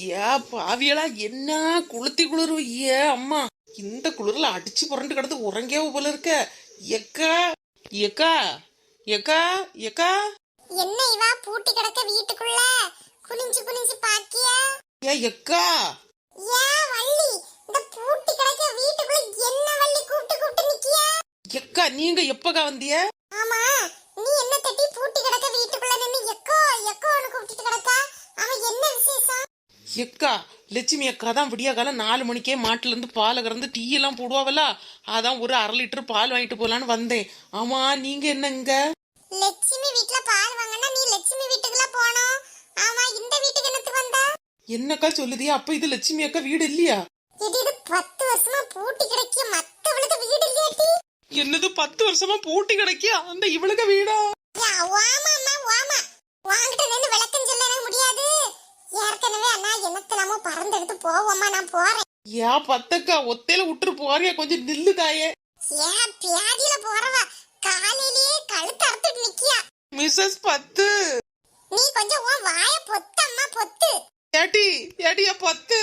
ஏ பாவியலா என்ன குளுத்தி குளிரு ஏ அம்மா. இந்த குளிர்ல அடிச்சு புரண்டு கிடந்து உறங்கே போல இருக்க. எக்கா எக்கா எக்கா எக்கா என்ன இவா பூட்டி கிடக்க வீட்டுக்குள்ள? குனிஞ்சு குனிஞ்சு பாக்கியா? ஏ எக்கா ஏன் வள்ளி. இந்த பூட்டி கிடக்க வீட்டுக்குள்ள என்ன வள்ளி கூப்பிட்டு கூப்பிட்டு நிக்கியா? எக்கா நீங்க எப்பக்கா வந்திய? ஆமா நீ என்ன தட்டி பூட்டி கிடக்க வீட்டுக்குள்ள நின்னு எக்கோ எக்கோன்னு கூப்பிட்டு கிடக்கா அவன் என்ன விசேஷம் எக்கா லட்சுமி அக்கா தான் விடிய காலம் நாலு மணிக்கே மாட்டுல இருந்து பாலை கறந்து டீ எல்லாம் போடுவாவல அதான் ஒரு அரை லிட்டர் பால் வாங்கிட்டு போலான்னு வந்தேன். ஆமா நீங்க என்னங்க லட்சுமி வீட்ல பால் வாங்கினா நீ லட்சுமி வீட்டுக்குள்ள போனோம் ஆமா இந்த வீட்டுக்கு என்னத்துக்கு வந்தா? என்னக்கா சொல்லுதியா? அப்ப இது லட்சுமி அக்கா வீடு இல்லையா? இது பத்து வருஷமா பூட்டி கிடக்கிய மத்தவளுக்கு வீடு இல்லையாட்டி என்னது பத்து வருஷமா பூட்டி கிடைக்கியா? அந்த இவளுக்கு வீடா? யா, போவோம்மா நான் போறேன். ஏ பத்தக்கா ஒத்தையில விட்டுரு போறியா கொஞ்சம் நில்லு தாயே. ஏன் பியாதியில போறவா? காலையிலேயே கழுத்து அறுத்துட்டு நிக்கியா? மிஸ்ஸஸ் பத்து. நீ கொஞ்சம் உன் வாய பொத்தம்மா பொத்து. ஏட்டி ஏட்டியா பத்து.